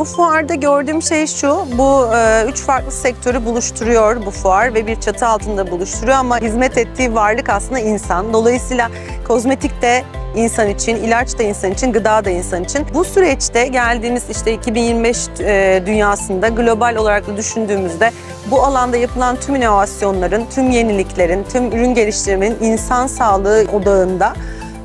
Bu fuarda gördüğüm şey şu, bu e, üç farklı sektörü buluşturuyor bu fuar ve bir çatı altında buluşturuyor ama hizmet ettiği varlık aslında insan. Dolayısıyla kozmetik de insan için, ilaç da insan için, gıda da insan için. Bu süreçte geldiğimiz işte 2025 e, dünyasında global olarak da düşündüğümüzde bu alanda yapılan tüm inovasyonların, tüm yeniliklerin, tüm ürün geliştirmenin insan sağlığı odağında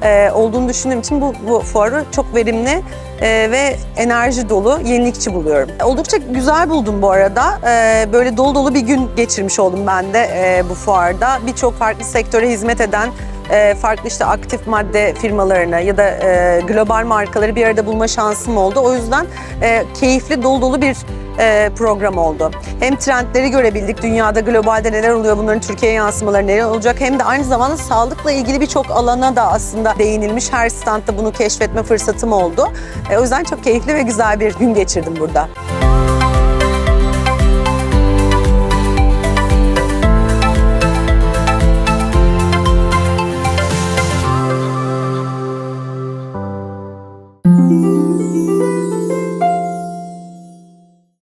e, olduğunu düşündüğüm için bu, bu fuarı çok verimli e, ve enerji dolu, yenilikçi buluyorum. Oldukça güzel buldum bu arada. E, böyle dolu dolu bir gün geçirmiş oldum ben de e, bu fuarda. Birçok farklı sektöre hizmet eden farklı işte aktif madde firmalarını ya da e, global markaları bir arada bulma şansım oldu. O yüzden e, keyifli, dolu dolu bir e, program oldu. Hem trendleri görebildik, dünyada, globalde neler oluyor, bunların Türkiye'ye yansımaları neler olacak hem de aynı zamanda sağlıkla ilgili birçok alana da aslında değinilmiş. Her standta bunu keşfetme fırsatım oldu. E, o yüzden çok keyifli ve güzel bir gün geçirdim burada.